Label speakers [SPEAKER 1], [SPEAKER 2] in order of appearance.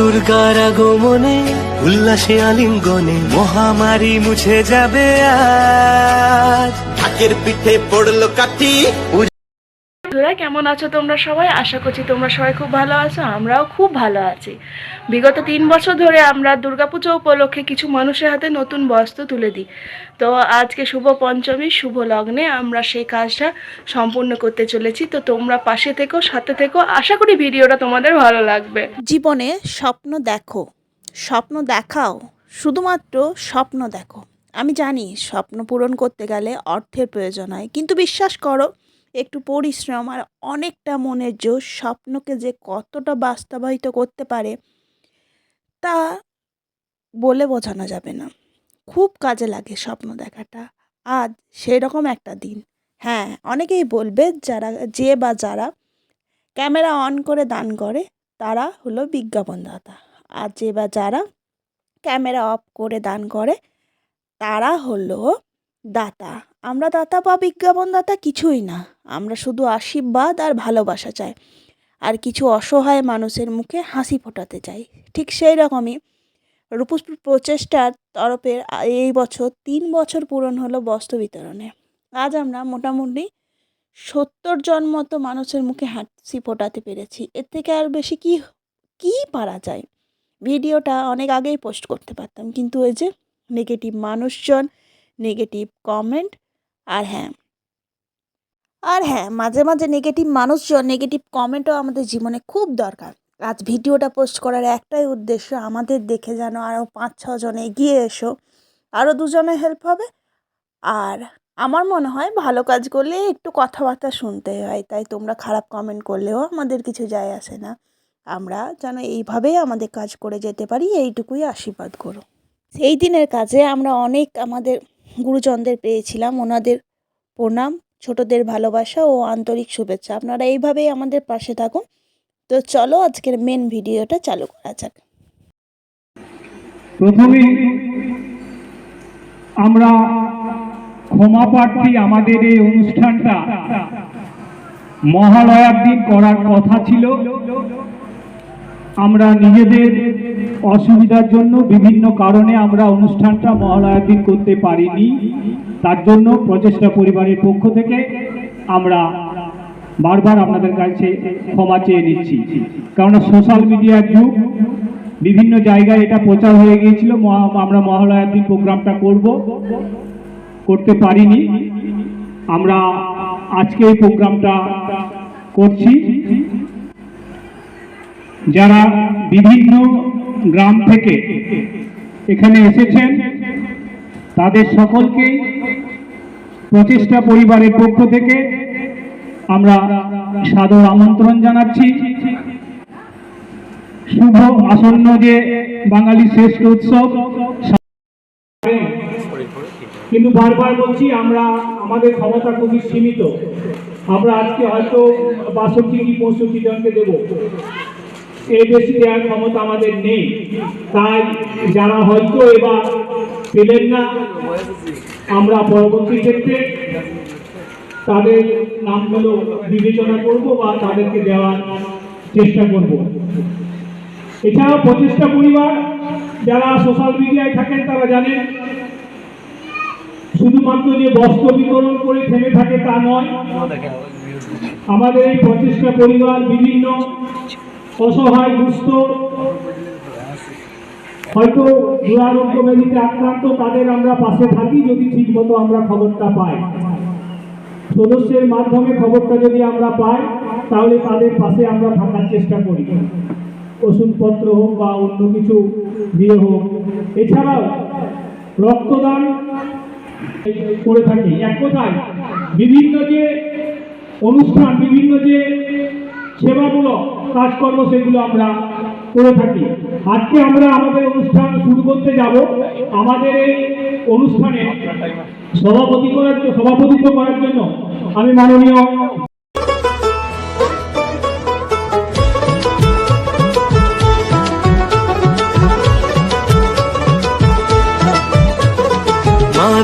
[SPEAKER 1] দুর্গার আগমনে উল্লাসে আলিঙ্গনে মহামারী মুছে যাবে আজ।
[SPEAKER 2] ঢাকের পিঠে পড়ল কাঠি
[SPEAKER 3] বন্ধুরা কেমন আছো তোমরা সবাই? আশা করছি তোমরা সবাই খুব ভালো আছো, আমরাও খুব ভালো আছি। বিগত তিন বছর ধরে আমরা দুর্গাপুজো উপলক্ষে কিছু মানুষের হাতে নতুন বস্ত্র তুলে দিই। তো আজকে শুভ পঞ্চমী, শুভ লগ্নে আমরা সেই কাজটা সম্পূর্ণ করতে চলেছি। তো তোমরা পাশে থেকো, সাথে থেকো। আশা করি ভিডিওটা তোমাদের ভালো লাগবে।
[SPEAKER 4] জীবনে স্বপ্ন দেখো, স্বপ্ন দেখাও, শুধুমাত্র স্বপ্ন দেখো। আমি জানি স্বপ্ন পূরণ করতে গেলে অর্থের প্রয়োজন হয়, কিন্তু বিশ্বাস করো একটু পরিশ্রম আর অনেকটা মনের জোর স্বপ্নকে যে কতটা বাস্তবায়িত করতে পারে, তা বলে বোঝানো যাবে না। খুব কাজে লাগে স্বপ্ন দেখাটা। আজ সেরকম একটা দিন। হ্যাঁ অনেকেই বলবে যারা যে বা যারা ক্যামেরা অন করে দান করে, তারা হলো বিজ্ঞাপনদাতা আর যে বা যারা ক্যামেরা অফ করে দান করে, তারা হলো দাতা। আমরা দাতা বা বিজ্ঞাপনদাতা কিছুই না। আমরা শুধু আশীর্বাদ আর ভালোবাসা চাই। আর কিছু অসহায় মানুষের মুখে হাসি ফোটাতে চাই। ঠিক সেই রকমই রূপস প্রচেষ্টার তরফের এই বছর তিন বছর পূরণ হলো বস্ত্র বিতরণে। আজ আমরা মোটামুটি সত্তর জন মতো মানুষের মুখে হাসি ফোটাতে পেরেছি। এর থেকে আর বেশি কি, কী পারা যায়? ভিডিওটা অনেক আগেই পোস্ট করতে পারতাম। কিন্তু ওই যে নেগেটিভ মানুষজন নেগেটিভ কমেন্ট আর হ্যাঁ। আর হ্যাঁ মাঝে মাঝে নেগেটিভ মানুষজন নেগেটিভ কমেন্টও আমাদের জীবনে খুব দরকার। আজ ভিডিওটা পোস্ট করার একটাই উদ্দেশ্য আমাদের দেখে যেন আরও পাঁচ ছজন এগিয়ে এসো আরও দুজনে হেল্প হবে। আর আমার মনে হয় ভালো কাজ করলে একটু কথাবার্তা শুনতে হয়, তাই তোমরা খারাপ কমেন্ট করলেও আমাদের কিছু যায় আসে না। আমরা যেন এইভাবেই আমাদের কাজ করে যেতে পারি, এইটুকুই আশীর্বাদ করো। সেই দিনের কাজে আমরা অনেক আমাদের গুরুজনদের পেয়েছিলাম। ওনাদের প্রণাম, ছোটদের ভালোবাসা ও আন্তরিক শুভেচ্ছা। আপনারা এইভাবেই আমাদের পাশে থাকুন। তো চলো আজকের মেন ভিডিওটা চালু করা যাক।
[SPEAKER 5] প্রথমে আমরা ক্ষমা প্রার্থী আমাদের এই অনুষ্ঠানটা মহালয়ার দিন করার কথা ছিল। আমরা নিজেদের অসুবিধার জন্য বিভিন্ন কারণে আমরা অনুষ্ঠানটা মহালয়ার দিন করতে পারিনি। তার জন্য প্রচেষ্টা পরিবারের পক্ষ থেকে আমরা বারবার আপনাদের কাছে ক্ষমা চেয়ে নিচ্ছি। কারণ সোশ্যাল মিডিয়ার যুগ, বিভিন্ন জায়গায় এটা প্রচার হয়ে গিয়েছিল আমরা মহালয়ার দিন প্রোগ্রামটা করব, করতে পারিনি। আমরা আজকে এই প্রোগ্রামটা করছি। যারা বিভিন্ন গ্রাম থেকে এখানে এসেছেন, তাদের সকলকে প্রচেষ্টা পরিবারের পক্ষ থেকে আমরা সাদর আমন্ত্রণ জানাচ্ছি। শুভ আসন্ন যে বাঙালি শ্রেষ্ঠ উৎসব, কিন্তু বারবার বলছি আমরা, আমাদের ক্ষমতা খুবই সীমিত। আমরা আজকে হয়তো বাষট্টি কি পঁয়ষট্টি জনকে দেব। এর বেশি দেওয়ার ক্ষমতা আমাদের নেই। তাই যারা হয়তো এবার পেলেন না, আমরা পরবর্তী ক্ষেত্রে তাদের নামগুলো বিবেচনা করব বা তাদেরকে দেওয়ার চেষ্টা করব। এছাড়াও প্রচেষ্টা পরিবার যারা সোশ্যাল মিডিয়ায় থাকেন তারা জানেন, শুধুমাত্র যে বস্ত্র বিতরণ করে থেমে থাকে তা নয়, আমাদের এই প্রচেষ্টা পরিবার বিভিন্ন অসহায় দুস্থ। হয়তো দুরারোগ্য ব্যাধিতে আক্রান্ত, তাদের আমরা পাশে থাকি, যদি ঠিকমতো আমরা খবরটা পাই। সদস্যের মাধ্যমে খবরটা যদি আমরা পাই, তাহলে তাদের পাশে আমরা থাকার চেষ্টা করি। ওষুধপত্র হোক বা অন্য কিছু দিয়ে হোক। এছাড়াও রক্তদান করে থাকি। এক কথায়, বিভিন্ন যে অনুষ্ঠান, বিভিন্ন যে সেবামূলক কাজকর্ম সেগুলো আমরা করে থাকি। আজকে আমরা আমাদের অনুষ্ঠান শুরু করতে যাব। আমাদের এই অনুষ্ঠানে সভাপতি করার জন্য সভাপতিত্ব করার জন্য আমি মাননীয়